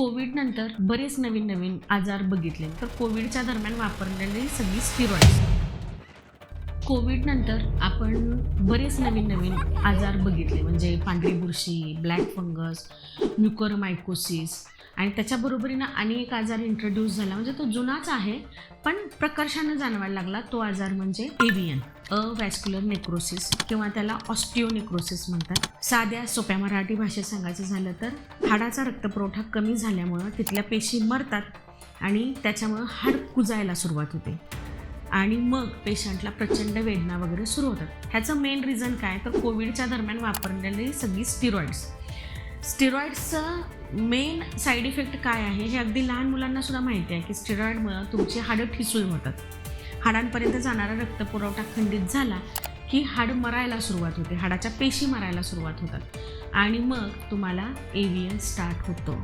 Covid नंतर बरेच नवीन नवीन आजार बघितले. तर कोविडच्या दरम्यान वापरलेली सगळी स्टिरॉइड्स कोविड नंतर आपण बरेच नवीन नवीन आजार बघितले. म्हणजे पांढरी बुरशी ब्लॅक फंगस म्युकोरमायकोसिस आणि त्याच्याबरोबरीनं आणि एक आजार इंट्रोड्यूस झाला. म्हणजे तो जुनाच आहे पण प्रकर्षानं जाणवायला लागला तो आजार म्हणजे एव्हियन अवॅस्क्युलर नेक्रोसिस किंवा त्याला ऑस्टिओनेक्रोसिस म्हणतात. साध्या सोप्या मराठी भाषेत सांगायचं झालं तर हाडाचा रक्तपुरवठा कमी झाल्यामुळं तिथल्या पेशी मरतात आणि त्याच्यामुळं हाड कुजायला सुरुवात होते. आणि मग पेशंटला प्रचंड वेदना वगैरे सुरू होतात. ह्याचं मेन रिझन काय? तर कोविडच्या दरम्यान वापरलेली सगळी स्टिरॉइड्स स्टिरॉइड्सचं मेन साईड इफेक्ट काय आहे? हे अगदी लहान मुलांना सुद्धा माहिती आहे की स्टिरॉइडमुळं तुमची हाडं ठिसूळ होतात. हाडांपर्यंत जाणारा रक्तपुरवठा खंडित झाला की हाड मरायला सुरुवात होते. हाडाच्या पेशी मरायला सुरुवात होतात. आणि मग तुम्हाला एव्हियन स्टार्ट होतो.